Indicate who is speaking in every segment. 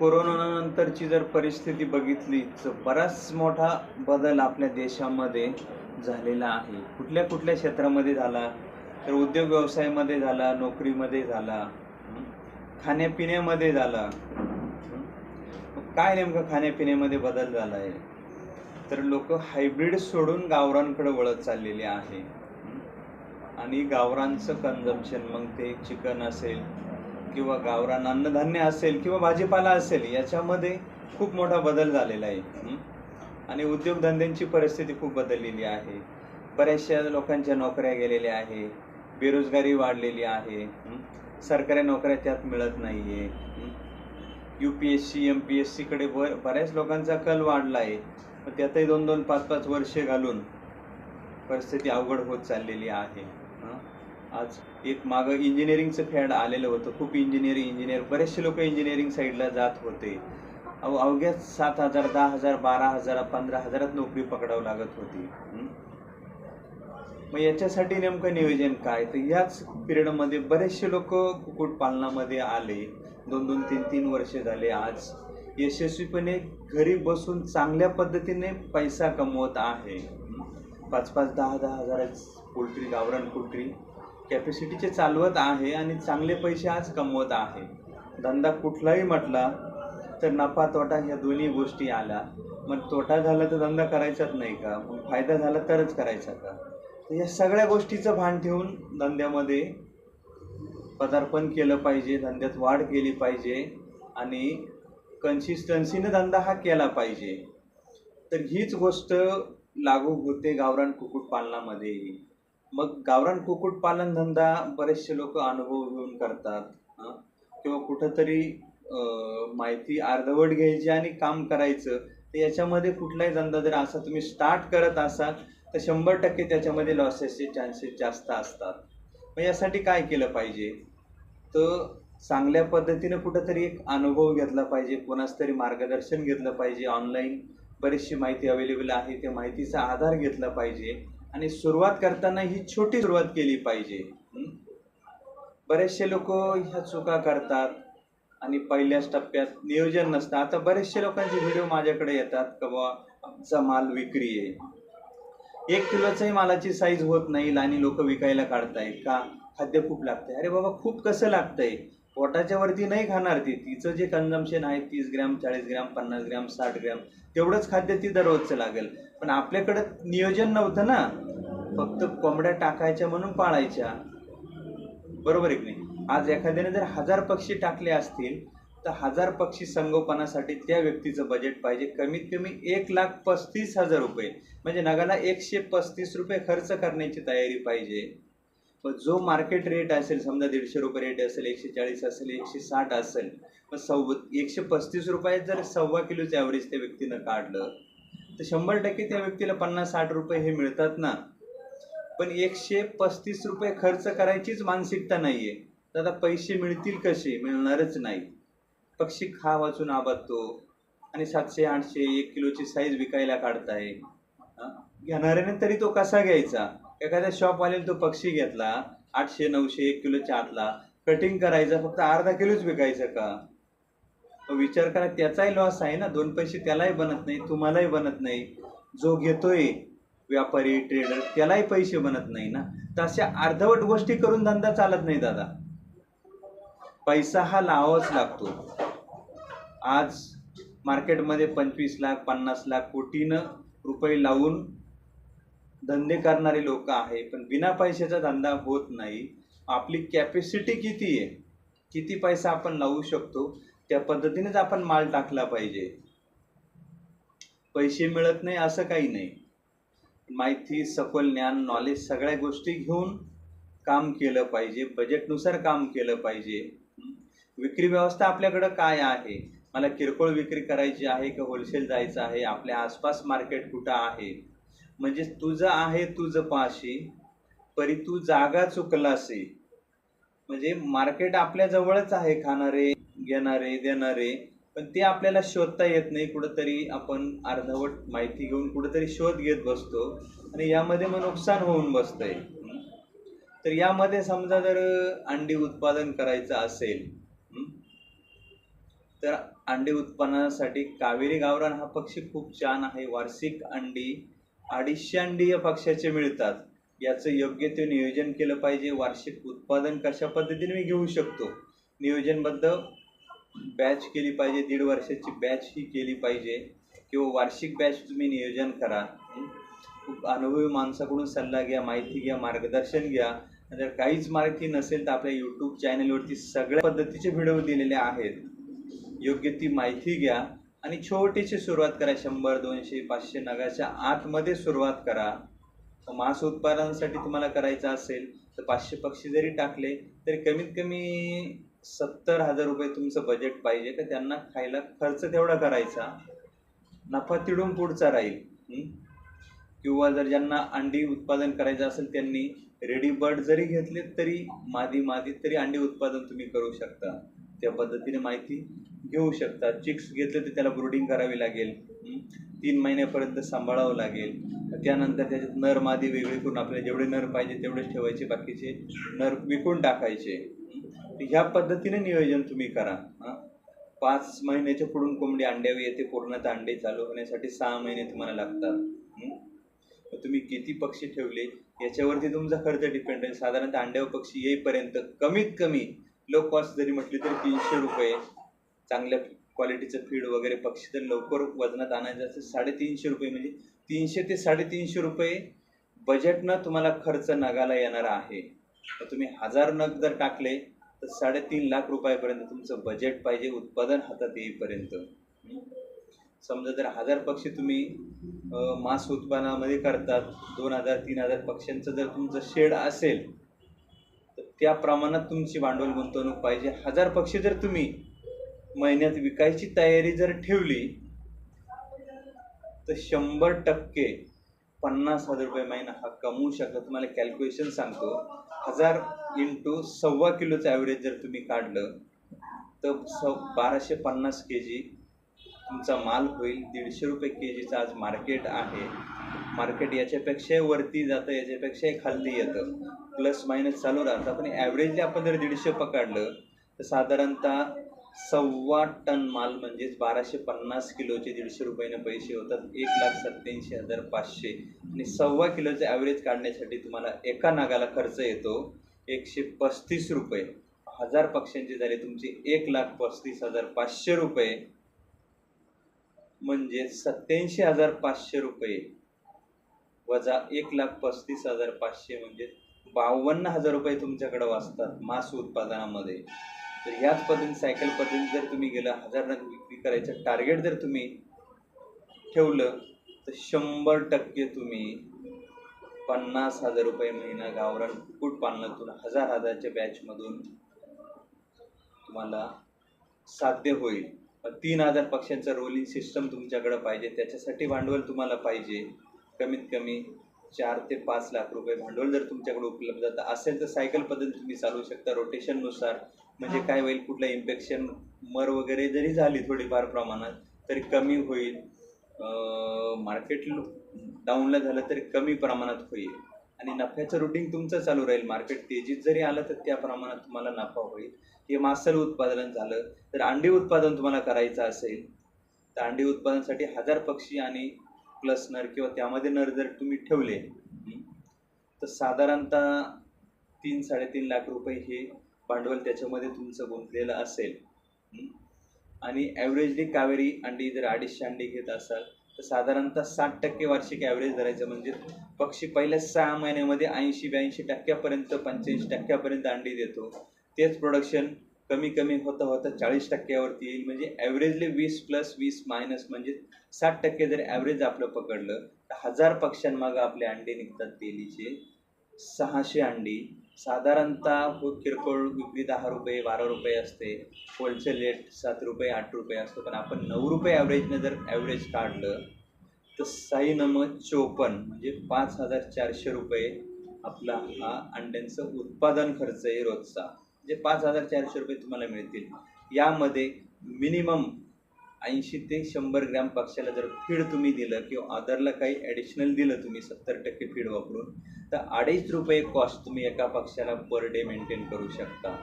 Speaker 1: कोरोनानंतरची जर परिस्थिती बघितली तर बराच मोठा बदल आपल्या देशामध्ये झालेला आहे. कुठल्या कुठल्या क्षेत्रामध्ये झाला? तर उद्योग व्यवसायामध्ये झाला नोकरीमध्ये झाला खाण्यापिण्यामध्ये झाला. काय नेमकं खाण्यापिण्यामध्ये बदल झाला आहे तर लोक हायब्रिड सोडून गावरांकडे वळत चाललेले आहे. आणि गावरांचं कन्झम्पशन मग ते चिकन असेल किंवा गावरान अन्नधान्य असेल किंवा भाजीपाला असेल याच्यामध्ये खूप मोठा बदल झालेला आहे. आणि उद्योगधंद्यांची परिस्थिती खूप बदललेली आहे. बऱ्याचशा लोकांच्या नोकऱ्या गेलेल्या आहे. बेरोजगारी वाढलेली आहे. सरकारी नोकऱ्या त्यात मिळत नाही आहे U P S C M P S सीकडे बर बऱ्याच लोकांचा कल वाढला आहे. पण त्यातही दोन दोन पाच पाच वर्षे घालून परिस्थिती अवघड होत चाललेली आहे. आज एक मागं इंजिनिअरिंगचं फॅड आलेलं होतं. खूप इंजिनिअरिंग इंजिनियर बरेचसे लोक इंजिनिअरिंग साईडला जात होते. अव अवघ्या सात हजार दहा हजार बारा हजार पंधरा हजारात नोकरी पकडावं लागत होती. मग याच्यासाठी नेमकं नियोजन काय? तर याच पिरियडमध्ये बरेचसे लोक कुक्कुटपालनामध्ये आले. दोन दोन तीन तीन वर्ष झाले. आज यशस्वीपणे घरी बसून चांगल्या पद्धतीने पैसा कमवत आहे. पाच पाच दहा दहा हजाराच पोल्ट्री गावरान पोल्ट्री. कॅपॅसिटीचे चालवत आहे आणि चांगले पैसे आज कमवत आहे. धंदा कुठलाही म्हटला तर नफा तोटा ह्या दोन्ही गोष्टी आल्या. मग तोटा झाला तर धंदा करायचाच नाही का? मग फायदा झाला तरच करायचा का? तर या सगळ्या गोष्टीचं भान ठेवून धंद्यामध्ये पदार्पण केलं पाहिजे धंद्यात वाढ केली पाहिजे आणि कन्सिस्टन्सीनं धंदा हा केला पाहिजे. तर हीच गोष्ट लागू होते गावरान कुक्कुटपालनामध्येही. मग गावरान कुक्कुटपालन धंदा बरेचसे लोक अनुभव घेऊन करतात किंवा कुठंतरी माहिती अर्धवट घ्यायची आणि काम करायचं तर याच्यामध्ये कुठलाही धंदा जर असा तुम्ही स्टार्ट करत असाल तर शंभर टक्के त्याच्यामध्ये लॉसेसचे चान्सेस जास्त असतात. मग यासाठी काय केलं पाहिजे? तर चांगल्या पद्धतीनं कुठंतरी एक अनुभव घेतला पाहिजे कोणाच तरी मार्गदर्शन घेतलं पाहिजे ऑनलाईन बरीचशी माहिती अवेलेबल आहे त्या माहितीचा आधार घेतला पाहिजे. आणि सुरुवात करताना ही छोटी सुरुवात केली पाहिजे. बरेचसे लोक ह्या चुका करतात आणि पहिल्याच टप्प्यात नियोजन नसतं. आता बरेचसे लोकांचे व्हिडिओ माझ्याकडे येतात का बुवा आमचा माल विक्री आहे. एक किलोचाही मालाची साईज होत नाही आणि लोक विकायला काढताय का? खाद्य खूप लागतंय. अरे बाबा खूप कसं लागतंय? पोटाच्या वरती नाही खाणार ती. तिचं जे कन्झम्पशन आहे तीस ग्रॅम चाळीस ग्रॅम पन्नास ग्रॅम साठ ग्रॅम तेवढंच खाद्य ती दररोजचं लागेल. पण आपल्याकडं नियोजन नव्हतं ना. फक्त कोंबड्या टाकायच्या म्हणून पाळायच्या. बरोबर आहे की नाही? आज एखाद्याने जर हजार पक्षी टाकले असतील तर हजार पक्षी संगोपनासाठी त्या व्यक्तीचं बजेट पाहिजे. कमीत कमी एक लाख पस्तीस हजार रुपये. म्हणजे नगाला एकशे पस्तीस रुपये खर्च करण्याची तयारी पाहिजे. पण जो मार्केट रेट असेल समजा दीडशे रुपये रेट असेल एकशे चाळीस असेल एकशे साठ असेल मग सव्व एकशे पस्तीस रुपयात जर सव्वा किलोचं ॲव्हरेज त्या व्यक्तीनं काढलं तर शंभर टक्के त्या व्यक्तीला पन्नास साठ रुपये हे मिळतात ना. पण एकशे पस्तीस रुपये खर्च करायचीच मानसिकता नाहीये. तर आता पैसे मिळतील कसे? मिळणारच नाही. पक्षी खा वाचून आबादतो आणि सातशे आठशे एक किलोची साईज विकायला काढताय. घेणाऱ्याने तरी तो कसा घ्यायचा? एखाद्या शॉपवाल्याने तो पक्षी घेतला आठशे नऊशे एक किलोच्या आतला कटिंग करायचा फक्त अर्धा किलोच विकायचं का? विचार करा त्याचाही लॉस आहे ना. दोन पैसे त्यालाही बनत नाही तुम्हालाही बनत नाही. जो घेतोय व्यापारी ट्रेडर त्यालाही पैसे बनत नाही ना. तर अशा अर्धवट गोष्टी करून धंदा चालत नाही दादा. पैसा हा लावावाच लागतो. आज मार्केटमध्ये पंचवीस लाख पन्नास लाख कोटीनं रुपये लावून धंदे करणारे लोक आहे पण बिना पैशाचा धंदा होत नाही. आपली कॅपॅसिटी किती आहे? किती पैसा आपण लावू शकतो? त्या पद्धतीनेच आपण माल टाकला पाहिजे. पैसे मिळत नाही असं काही नाही. माहिती सखोल ज्ञान नॉलेज सगळ्या गोष्टी घेऊन काम केलं पाहिजे. बजेटनुसार काम केलं पाहिजे. विक्री व्यवस्था आपल्याकडं काय आहे? मला किरकोळ विक्री करायची आहे का होलसेल जायचं आहे आपल्या आसपास मार्केट कुठं आहे? म्हणजे तुझं आहे तुझं पाशी परी तू जागा चुकलासी. म्हणजे मार्केट आपल्या जवळच आहे खाणारे घेणारे देणारे पण ते आपल्याला शोधता येत नाही. कुठंतरी आपण अर्धवट माहिती घेऊन कुठंतरी शोध घेत बसतो आणि यामध्ये मग नुकसान होऊन बसतंय. तर यामध्ये समजा जर अंडी उत्पादन करायचं असेल तर अंडी उत्पादनासाठी कावेरी गावरान हा पक्षी खूप छान आहे. वार्षिक अंडी अडीचशे अंडी या पक्षाचे मिळतात. याचं योग्य ते नियोजन केलं पाहिजे. वार्षिक उत्पादन कशा पद्धतीने मी घेऊ शकतो? नियोजनबद्ध बॅच केली पाहिजे. दीड वर्षाची बॅच ही केली पाहिजे. किंवा वार्षिक बॅच तुम्ही नियोजन करा. खूप अनुभवी माणसाकडून सल्ला घ्या माहिती घ्या मार्गदर्शन घ्या. जर काहीच माहिती नसेल तर आपल्या यूट्यूब चॅनलवरती सगळ्या पद्धतीचे व्हिडिओ दिलेले आहेत. योग्य ती माहिती घ्या आणि छोटीशी सुरुवात करा. शंभर दोनशे पाचशे नगाच्या आतमध्ये सुरुवात करा. मांस उत्पादनासाठी तुम्हाला करायचं असेल तर पाचशे पक्षी जरी टाकले तरी कमीत कमी सत्तर हजार रुपये तुमचं बजेट पाहिजे. तर त्यांना खायला खर्च तेवढा करायचा. नफा तिडून पुढचा राहील. किंवा जर ज्यांना अंडी उत्पादन करायचं असेल त्यांनी रेडी बर्ड जरी घेतले तरी मादी मादी तरी अंडी उत्पादन तुम्ही करू शकता. त्या पद्धतीने माहिती घेऊ शकता चिक्स घेतले तर त्याला ब्रुडिंग करावी लागेल. तीन महिन्यापर्यंत सांभाळावं लागेल. त्यानंतर त्याच्यात नर मादी वेगळे करून आपल्याला जेवढे नर पाहिजे तेवढेच ठेवायचे बाकीचे नर विकून टाकायचे. ह्या पद्धतीने नियोजन तुम्ही करा. पाच महिन्याच्या पुढून कोंबडी अंड्यावी येते पूर्णतः अंडे चालू होण्यासाठी सहा महिने तुम्हाला लागतात. तुम्ही किती पक्षी ठेवले याच्यावरती तुमचा खर्च डिपेंड आहे. साधारणतः अंड्यावर पक्षी येईपर्यंत कमीत कमी लो कॉस्ट जरी म्हटली तरी तीनशे रुपये चांगल्या क्वालिटीचं फीड वगैरे पक्षी तर लवकर वजनात आणायचं असेल साडेतीनशे रुपये म्हणजे तीनशे ते साडेतीनशे रुपये बजेटनं तुम्हाला खर्च नगाला येणार आहे. तर तुम्ही हजार नग जर टाकले तर साडेतीन लाख रुपयापर्यंत तुमचं बजेट पाहिजे उत्पादन हातात येईपर्यंत. समजा जर हजार पक्षी तुम्ही मास मांस उत्पादनामध्ये करतात दोन हजार तीन हजार पक्ष्यांचं जर तुमचं शेड असेल त्या प्रमाणात तुमची भांडवल गुंतवणूक पाहिजे. हजार पक्षी जर तुम्ही महिन्यात विकायची तयारी जर ठेवली तर शंभर टक्के पन्नास हजार रुपये महिना हा कमवू शकता. तुम्हाला कॅल्क्युलेशन सांगतो. हजार इंटू सव्वा किलोचं ॲव्हरेज जर तुम्ही काढलं तर स बाराशे पन्नास के जी तुमचा माल होईल. दीडशे रुपये के जीचा आज मार्केट आहे. मार्केट याच्यापेक्षा वरती जातं याच्यापेक्षाही खालती येतं. प्लस मायनस चालू राहतं. पण ॲव्हरेजली आपण जर दीडशे पकडलं तर साधारणतः सव्वा टन माल म्हणजेच बाराशे पन्नास किलोचे दीडशे रुपयाने पैसे होतात. एक लाख सत्त्याऐंशी हजार पाचशे. आणि सव्वा किलोचं ॲव्हरेज काढण्यासाठी तुम्हाला एका नागाला खर्च येतो एकशे पस्तीस रुपये. हजार पक्ष्यांचे झाले तुमचे एक लाख पस्तीस हजार पाचशे रुपये. म्हणजे सत्याऐंशी हजार पाचशे रुपये. वजा एक लाख पस्तीस हजार पाचशे म्हणजे बावन्न हजार रुपये तुमच्याकडे वाचतात मास उत्पादनामध्ये. तर ह्याच पद्धतीने सायकल पद्धतीने जर तुम्ही गेला हजार नग विक्री करायचं टार्गेट जर तुम्ही ठेवलं तर शंभर टक्के तुम्ही पन्नास हजार रुपये महिना गावरान कुक्कुट पालनातून हजार हजारच्या बॅचमधून तुम्हाला साध्य होईल. तीन हजार पक्ष्यांचा रोलिंग सिस्टम तुमच्याकडे पाहिजे त्याच्यासाठी भांडवल तुम्हाला पाहिजे. कमीत कमी चार ते पाच लाख रुपये भांडवल जर तुमच्याकडे उपलब्ध असेल तर सायकल पद्धती तुम्ही चालवू शकता रोटेशननुसार म्हणजे काय होईल कुठलं इन्फेक्शन मर वगैरे जरी झाली थोडीफार प्रमाणात तरी कमी होईल. मार्केट डाऊनला झालं तरी कमी प्रमाणात होईल. आणि नफ्याचं रुटीन तुमचं चालू राहील. मार्केट तेजीत जरी आलं तर त्या प्रमाणात तुम्हाला नफा होईल. हे मासल उत्पादन झालं तर अंडी उत्पादन तुम्हाला करायचं असेल तर अंडी उत्पादनासाठी हजार पक्षी आणि प्लस नर किंवा त्यामध्ये नर जर तुम्ही ठेवले तर साधारणतः तीन साडेतीन लाख रुपये हे भांडवल त्याच्यामध्ये तुमचं गुंतलेलं असेल आणि ॲव्हरेजली कावेरी अंडी जर अडीचशे अंडी घेत असाल तर साधारणतः साठ टक्के वार्षिक ॲव्हरेज धरायचं म्हणजे पक्षी पहिल्या सहा महिन्यामध्ये ऐंशी ब्याऐंशी टक्क्यापर्यंत पंच्याऐंशी टक्क्यापर्यंत अंडी देतो. तेच प्रोडक्शन कमी कमी होता होता चाळीस टक्क्यावरती येईल. म्हणजे ॲव्हरेजली वीस प्लस वीस मायनस म्हणजे साठ टक्के जर ॲव्हरेज आपलं पकडलं तर हजार पक्ष्यांमागं आपले अंडे निघतात तेलीचे सहाशे अंडी. साधारणतः हो किरकोळ विक्री दहा रुपये बारा रुपये असते. होलसेल रेट सात रुपये आठ रुपये असतो. पण आपण नऊ रुपये ॲव्हरेजनं जर ॲव्हरेज काढलं तर साई नमक चोपन्न म्हणजे पाच हजार चारशे रुपये आपला हा अंड्यांचं उत्पादन खर्च आहे रोजचा. जे पाच हजार चारशे रुपये तुम्हाला मिळतील यामध्ये मिनिमम ऐंशी ते शंभर ग्रॅम पक्षाला जर फीड तुम्ही दिलं किंवा अदरला काही ॲडिशनल दिलं तुम्ही सत्तर टक्के फीड वापरून तर अडीच रुपये कॉस्ट तुम्ही एका पक्षाला पर डे मेंटेन करू शकता.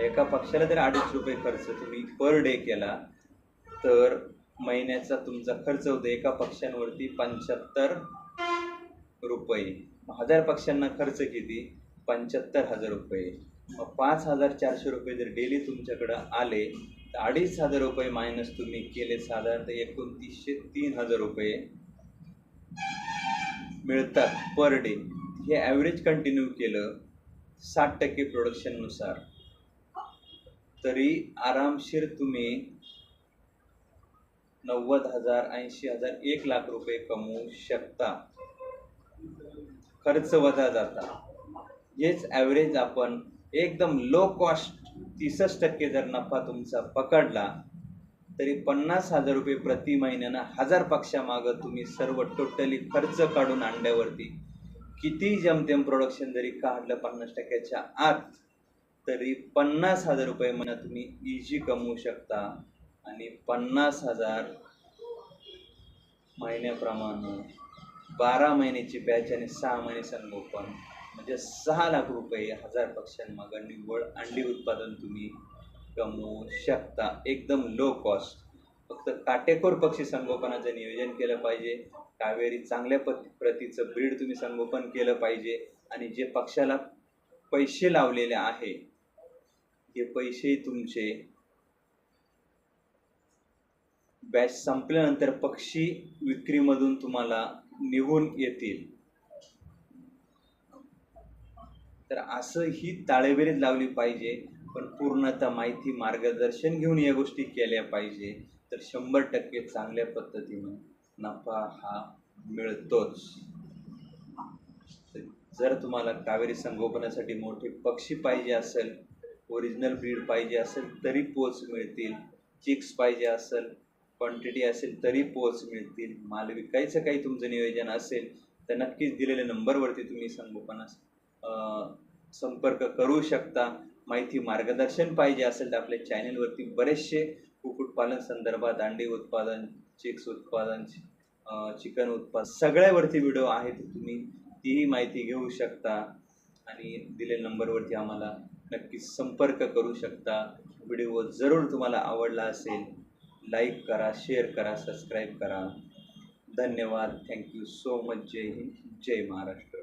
Speaker 1: एका पक्षाला जर अडीच रुपये खर्च तुम्ही पर डे केला तर महिन्याचा तुमचा खर्च होतो एका पक्षांवरती पंच्याहत्तर रुपये. हजार पक्षांना खर्च किती? पंच्याहत्तर हजार रुपये. पाच हजार चारशे रुपये जर डेली तुमच्याकडं आले तर अडीच हजार रुपये मायनस तुम्ही केले साधारणतः एकोणतीसशे तीन हजार रुपये मिळतात पर डे हे ॲव्हरेज कंटिन्यू केलं साठ टक्के प्रोडक्शननुसार तरी आरामशीर तुम्ही नव्वद हजार ऐंशी हजार एक लाख रुपये कमवू शकता. खर्च वजा जाता. हेच ॲव्हरेज आपण एकदम लो कॉस्ट तीसच टक्के जर नफा तुमचा पकडला तरी पन्नास हजार रुपये प्रति महिन्यानं हजार पक्षामागं तुम्ही सर्व टोटली खर्च काढून अंड्यावरती किती जमतेम प्रोडक्शन जरी काढलं पन्नास टक्क्याच्या आत तरी पन्नास हजार रुपये म्हणा तुम्ही इझी कमवू शकता. आणि पन्नास हजार महिन्याप्रमाणे बारा महिन्याची बॅच आणि सहा महिने संगोपन म्हणजे सहा लाख रुपये हजार पक्ष्यांमागं निव्वळ अंडी उत्पादन तुम्ही कमवू शकता. एकदम लो कॉस्ट फक्त काटेकोर पक्षी संगोपनाचं नियोजन केलं पाहिजे. कावेरी चांगल्या पत प्रतीचं ब्रीड तुम्ही संगोपन केलं पाहिजे. आणि जे पक्षाला पैसे लावलेले आहे हे पैसे तुमचे बॅच संपल्यानंतर पक्षी विक्रीमधून तुम्हाला निघून येतील. तर असं ही ताळेबेरीत लावली पाहिजे पण पूर्णतः माहिती मार्गदर्शन घेऊन या गोष्टी केल्या पाहिजे. तर शंभर टक्के चांगल्या पद्धतीनं नफा हा मिळतोच. जर तुम्हाला कावेरी संगोपनासाठी मोठे पक्षी पाहिजे असेल ओरिजिनल ब्रीड पाहिजे असेल तरी पोच मिळतील. चिक्स पाहिजे असेल क्वांटिटी असेल तरी पोच मिळतील. माल विकायचं काही तुमचं नियोजन असेल तर नक्कीच दिलेल्या नंबरवरती तुम्ही संगोपनास अं, संपर्क करू शकता. माहिती मार्गदर्शन पाहिजे असेल तर आपल्या चॅनेलवरती बरेचसे कुक्कुटपालन संदर्भात अंडी उत्पादन चिक्स उत्पादन चिकन उत्पादन सगळ्यावरती व्हिडिओ आहेत. तुम्ही तीही माहिती घेऊ शकता आणि दिलेल्या नंबरवरती आम्हाला नक्की संपर्क करू शकता. व्हिडिओ जरूर तुम्हाला आवडला असेल लाईक करा शेअर करा सबस्क्राईब करा. धन्यवाद. Thank you so much. जय हिंद. जय महाराष्ट्र.